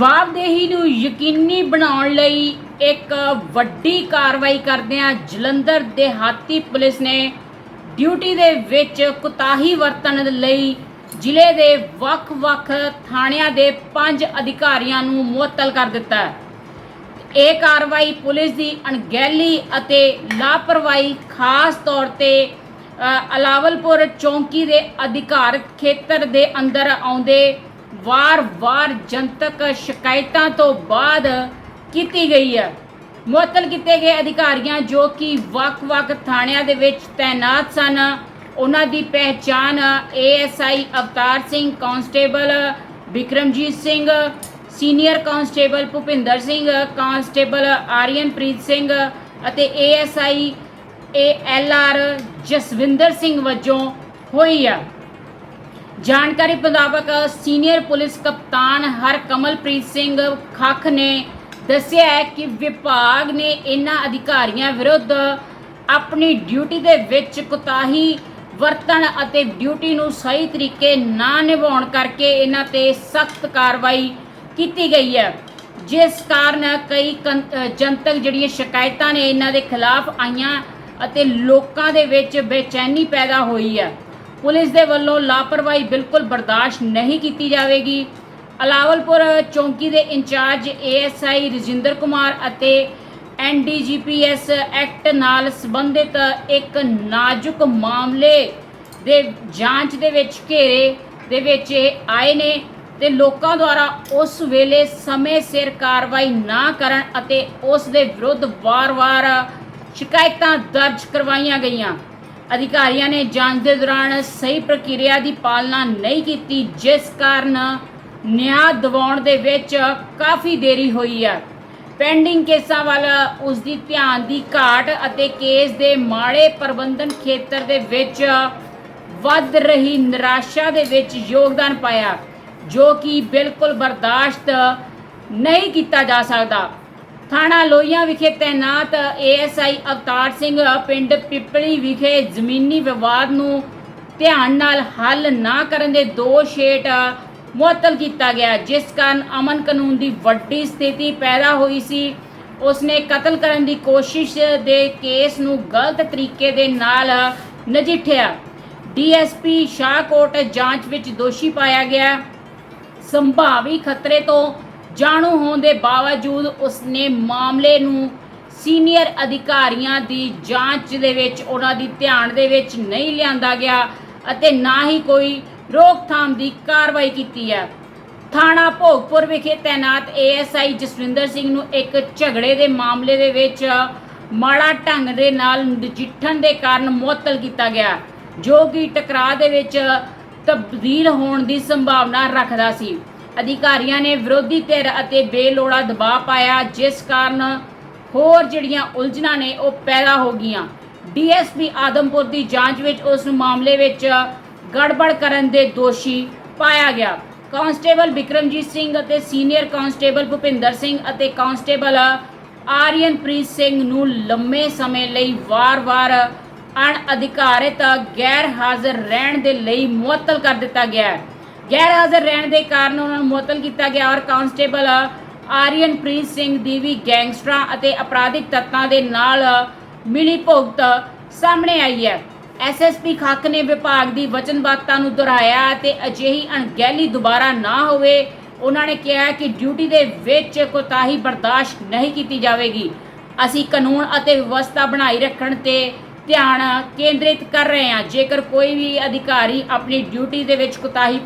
ਜਵਾਬਦੇਹੀ ਨੂੰ ਯਕੀਨੀ ਬਣਾਉਣ ਲਈ ਇੱਕ ਵੱਡੀ ਕਾਰਵਾਈ ਕਰਦਿਆਂ ਜਲੰਧਰ ਦੇਹਾਤੀ ਪੁਲਿਸ ਨੇ ਡਿਊਟੀ ਦੇ ਵਿੱਚ ਕੁਤਾਹੀ ਵਰਤਣ ਲਈ ਜ਼ਿਲ੍ਹੇ ਦੇ ਵੱਖ-ਵੱਖ ਥਾਣਿਆਂ ਦੇ ਪੰਜ ਅਧਿਕਾਰੀਆਂ ਨੂੰ ਮੁਅੱਤਲ ਕਰ ਦਿੱਤਾ। ਹੈ ਇਹ ਕਾਰਵਾਈ ਪੁਲਿਸ ਦੀ ਅਣਗਹਿਲੀ ਅਤੇ ਲਾਪਰਵਾਹੀ ਖਾਸ ਤੌਰ ਤੇ ਅਲਾਵਲਪੁਰ ਚੌਂਕੀ ਦੇ ਅਧਿਕਾਰਤ ਖੇਤਰ ਦੇ ਅੰਦਰ ਆਉਂਦੇ ਵਾਰ-ਵਾਰ ਜਨਤਕ ਸ਼ਿਕਾਇਤਾਂ ਤੋਂ ਬਾਅਦ ਕੀਤੀ ਗਈ ਹੈ। ਮੁਅੱਤਲ ਕੀਤੇ ਗਏ ਅਧਿਕਾਰੀਆਂ ਜੋ ਕਿ ਵੱਖ-ਵੱਖ ਥਾਣਿਆਂ ਦੇ ਵਿੱਚ ਤਾਇਨਾਤ ਸਨ, ਉਹਨਾਂ ਦੀ ਪਹਿਚਾਣ ASI Avtar Singh, constable Vikramjit Singh, senior constable Bhupinder Singh, constable Aryanpreet Singh ਅਤੇ ਏਐਸਆਈ ਏਐਲਆਰ ਜਸਵਿੰਦਰ ਸਿੰਘ ਵਜੋਂ ਹੋਈ ਆ ਜਾਣਕਾਰੀ ਮੁਤਾਬਕ ਸੀਨੀਅਰ ਪੁਲਿਸ ਕਪਤਾਨ ਹਰਕਮਲਪ੍ਰੀਤ ਸਿੰਘ ਖੱਖ ਨੇ ਦੱਸਿਆ ਹੈ ਕਿ ਵਿਭਾਗ ਨੇ ਇਹਨਾਂ ਅਧਿਕਾਰੀਆਂ ਵਿਰੁੱਧ ਆਪਣੀ ਡਿਊਟੀ ਦੇ ਵਿੱਚ ਕੁਤਾਹੀ, ਵਰਤਣ ਅਤੇ ਡਿਊਟੀ ਨੂੰ ਸਹੀ ਤਰੀਕੇ ਨਾ ਨਿਭਾਉਣ ਕਰਕੇ ਇਹਨਾਂ ਤੇ ਸਖਤ ਕਾਰਵਾਈ ਕੀਤੀ ਗਈ ਹੈ। ਜਿਸ ਕਾਰਨ ਕਈ ਕੰ- ਜਨਤਕ ਜਿਹੜੀਆਂ ਸ਼ਿਕਾਇਤਾਂ ਨੇ ਇਹਨਾਂ ਦੇ ਖਿਲਾਫ ਆਈਆਂ ਅਤੇ ਲੋਕਾਂ ਦੇ ਵਿੱਚ ਬੇਚੈਨੀ ਪੈਦਾ ਹੋਈ ਹੈ। ਪੁਲਿਸ ਦੇ ਵੱਲੋਂ ਲਾਪਰਵਾਹੀ ਬਿਲਕੁਲ ਬਰਦਾਸ਼ਤ ਨਹੀਂ ਕੀਤੀ ਜਾਵੇਗੀ। ਅਲਾਵਲਪੁਰ ਚੌਂਕੀ ਦੇ ਇੰਚਾਰਜ ਏਐਸਆਈ ਰਜਿੰਦਰ ਕੁਮਾਰ ਅਤੇ ਐਨਡੀਜੀਪੀਐਸ ਐਕਟ ਨਾਲ ਸੰਬੰਧਿਤ ਇੱਕ ਨਾਜ਼ੁਕ ਮਾਮਲੇ ਦੇ ਜਾਂਚ ਦੇ ਵਿੱਚ ਘੇਰੇ ਦੇ ਵਿੱਚ ਆਏ ਨੇ ਤੇ ਲੋਕਾਂ ਦੁਆਰਾ ਉਸ ਵੇਲੇ ਸਮੇਂ ਸਿਰ ਕਾਰਵਾਈ ਨਾ ਕਰਨ ਅਤੇ ਉਸ ਦੇ ਵਿਰੁੱਧ ਵਾਰ-ਵਾਰ ਸ਼ਿਕਾਇਤਾਂ ਦਰਜ ਕਰਵਾਈਆਂ ਗਈਆਂ। ਅਧਿਕਾਰੀਆਂ ਨੇ ਜਾਂਚ ਦੇ ਦੌਰਾਨ ਸਹੀ ਪ੍ਰਕਿਰਿਆ ਦੀ ਪਾਲਣਾ ਨਹੀਂ ਕੀਤੀ, ਜਿਸ ਕਾਰਨ ਨਿਆਂ ਦਿਵਾਉਣ ਦੇ ਵਿੱਚ ਕਾਫੀ ਦੇਰੀ ਹੋਈ ਹੈ। ਪੈਂਡਿੰਗ ਕੇਸਾਂ ਵੱਲ ਉਸ ਦੀ ਧਿਆਨ ਦੀ ਘਾਟ ਅਤੇ ਕੇਸ ਦੇ ਮਾੜੇ ਪ੍ਰਬੰਧਨ ਖੇਤਰ ਦੇ ਵਿੱਚ ਵੱਧ ਰਹੀ ਨਿਰਾਸ਼ਾ ਦੇ ਵਿੱਚ ਯੋਗਦਾਨ ਪਾਇਆ, ਜੋ ਕਿ ਬਿਲਕੁਲ ਬਰਦਾਸ਼ਤ ਨਹੀਂ ਕੀਤਾ ਜਾ ਸਕਦਾ। ਥਾਣਾ ਲੋਹੀਆਂ ਵਿਖੇ ਤੈਨਾਤ ਏਐਸਆਈ ਅਵਤਾਰ ਸਿੰਘ ਪਿੰਡ ਪਿੱਪਲੀ ਵਿਖੇ ਜ਼ਮੀਨੀ ਵਿਵਾਦ ਨੂੰ ਧਿਆਨ ਨਾਲ ਹੱਲ ਨਾ ਕਰਨ ਦੇ ਦੋਸ਼ ਹੇਠ ਮੁਅੱਤਲ ਕੀਤਾ ਗਿਆ, ਜਿਸ ਕਾਰਨ ਅਮਨ ਕਾਨੂੰਨ ਦੀ ਵੱਡੀ ਸਥਿਤੀ ਪੈਦਾ ਹੋਈ ਸੀ। ਉਸਨੇ ਕਤਲ ਕਰਨ ਦੀ ਕੋਸ਼ਿਸ਼ ਦੇ ਕੇਸ ਨੂੰ ਗਲਤ ਤਰੀਕੇ ਦੇ ਨਾਲ ਨਜਿੱਠਿਆ। ਡੀਐਸਪੀ ਸ਼ਾਹਕੋਟ ਜਾਂਚ ਵਿੱਚ ਦੋਸ਼ੀ ਪਾਇਆ ਗਿਆ। ਸੰਭਾਵੀ ਖਤਰੇ ਤੋਂ ਜਾਣੂ ਹੋਣ ਦੇ ਬਾਵਜੂਦ ਉਸਨੇ ਮਾਮਲੇ ਨੂੰ ਸੀਨੀਅਰ ਅਧਿਕਾਰੀਆਂ ਦੀ ਜਾਂਚ ਦੇ ਵਿੱਚ, ਉਹਨਾਂ ਦੀ ਧਿਆਨ ਦੇ ਵਿੱਚ ਨਹੀਂ ਲਿਆਂਦਾ ਗਿਆ ਅਤੇ ਨਾ ਹੀ ਕੋਈ ਰੋਕਥਾਮ ਦੀ ਕਾਰਵਾਈ ਕੀਤੀ ਹੈ। ਥਾਣਾ ਭੋਗਪੁਰ ਵਿਖੇ ਤੈਨਾਤ ਏਐਸਆਈ ਜਸਵਿੰਦਰ ਸਿੰਘ ਨੂੰ ਇੱਕ ਝਗੜੇ ਦੇ ਮਾਮਲੇ ਦੇ ਵਿੱਚ ਮਾੜਾ ਢੰਗ ਦੇ ਨਾਲ ਨਜਿੱਠਣ ਦੇ ਕਾਰਨ ਮੁਅੱਤਲ ਕੀਤਾ ਗਿਆ, ਜੋ ਕਿ ਟਕਰਾਅ ਦੇ ਵਿੱਚ ਤਬਦੀਲ ਹੋਣ ਦੀ ਸੰਭਾਵਨਾ ਰੱਖਦਾ ਸੀ। ਅਧਿਕਾਰੀਆਂ ਨੇ ਵਿਰੋਧੀ ਧਿਰ ਅਤੇ ਬੇਲੋੜਾ ਦਬਾਅ ਪਾਇਆ, ਜਿਸ ਕਾਰਨ ਹੋਰ ਜਿਹੜੀਆਂ ਉਲਝਣਾਂ ਨੇ ਉਹ ਪੈਦਾ ਹੋ ਗਈਆਂ। ਡੀਐਸਪੀ ਆਦਮਪੁਰ ਦੀ ਜਾਂਚ ਵਿੱਚ ਉਸ ਨੂੰ ਮਾਮਲੇ ਵਿੱਚ ਗੜਬੜ ਕਰਨ ਦੇ ਦੋਸ਼ੀ ਪਾਇਆ ਗਿਆ। ਕਾਂਸਟੇਬਲ ਵਿਕਰਮਜੀਤ ਸਿੰਘ ਅਤੇ ਸੀਨੀਅਰ ਕਾਂਸਟੇਬਲ ਭੁਪਿੰਦਰ ਸਿੰਘ ਅਤੇ ਕਾਂਸਟੇਬਲ ਆਰੀਅਨਪ੍ਰੀਤ ਸਿੰਘ ਨੂੰ ਲੰਮੇ ਸਮੇਂ ਲਈ ਵਾਰ-ਵਾਰ ਅਣਅਧਿਕਾਰਿਤ ਗੈਰ ਹਾਜ਼ਰ ਰਹਿਣ ਦੇ ਲਈ ਮੁਅੱਤਲ ਕਰ ਦਿੱਤਾ ਗਿਆ ਹੈ। ਗੈਰ ਹਾਜ਼ਰ ਰਹਿਣ ਦੇ ਕਾਰਨ ਉਹਨਾਂ ਨੂੰ ਮੁਅੱਤਲ ਕੀਤਾ ਗਿਆ ਔਰ ਕਾਂਸਟੇਬਲ ਆਰੀਅਨਪ੍ਰੀਤ ਸਿੰਘ ਦੀ ਵੀ ਗੈਂਗਸਟਰਾਂ ਅਤੇ ਅਪਰਾਧਿਕ ਤੱਤਾਂ ਦੇ ਨਾਲ ਮਿਲੀ ਭੁਗਤ ਸਾਹਮਣੇ ਆਈ ਹੈ। ਐਸਐਸਪੀ ਖੱਕ ਨੇ ਵਿਭਾਗ ਦੀ ਵਚਨਬੱਧਤਾ ਨੂੰ ਦੁਹਰਾਇਆ ਤੇ ਅਜਿਹੀ ਅਣਗਹਿਲੀ ਦੁਬਾਰਾ ਨਾ ਹੋਵੇ, ਉਹਨਾਂ ਨੇ ਕਿਹਾ ਕਿ ਡਿਊਟੀ ਦੇ ਵਿੱਚ ਕੋਤਾਹੀ ਬਰਦਾਸ਼ਤ ਨਹੀਂ ਕੀਤੀ ਜਾਵੇਗੀ। ਅਸੀਂ ਕਾਨੂੰਨ ਅਤੇ ਵਿਵਸਥਾ ਬਣਾਈ ਰੱਖਣ ਤੇ ਧਿਆਨ ਕੇਂਦਰਿਤ ਕਰ ਰਹੇ ਹਾਂ। ਜੇਕਰ ਕੋਈ ਵੀ ਅਧਿਕਾਰੀ ਆਪਣੀ ਡਿਊਟੀ ਦੇ ਵਿੱਚ ਕੁਤਾਹੀ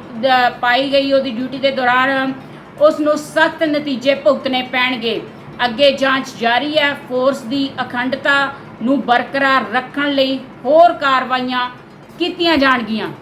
ਪਾਈ ਗਈ ਉਹਦੀ ਡਿਊਟੀ ਦੇ ਦੌਰਾਨ ਉਸ ਨੂੰ ਸਖਤ ਨਤੀਜੇ ਭੁਗਤਣੇ ਪੈਣਗੇ। ਅੱਗੇ ਜਾਂਚ ਜਾਰੀ ਹੈ। ਫੋਰਸ ਦੀ ਅਖੰਡਤਾ ਨੂੰ ਬਰਕਰਾਰ ਰੱਖਣ ਲਈ ਹੋਰ ਕਾਰਵਾਈਆਂ ਕੀਤੀਆਂ ਜਾਣਗੀਆਂ।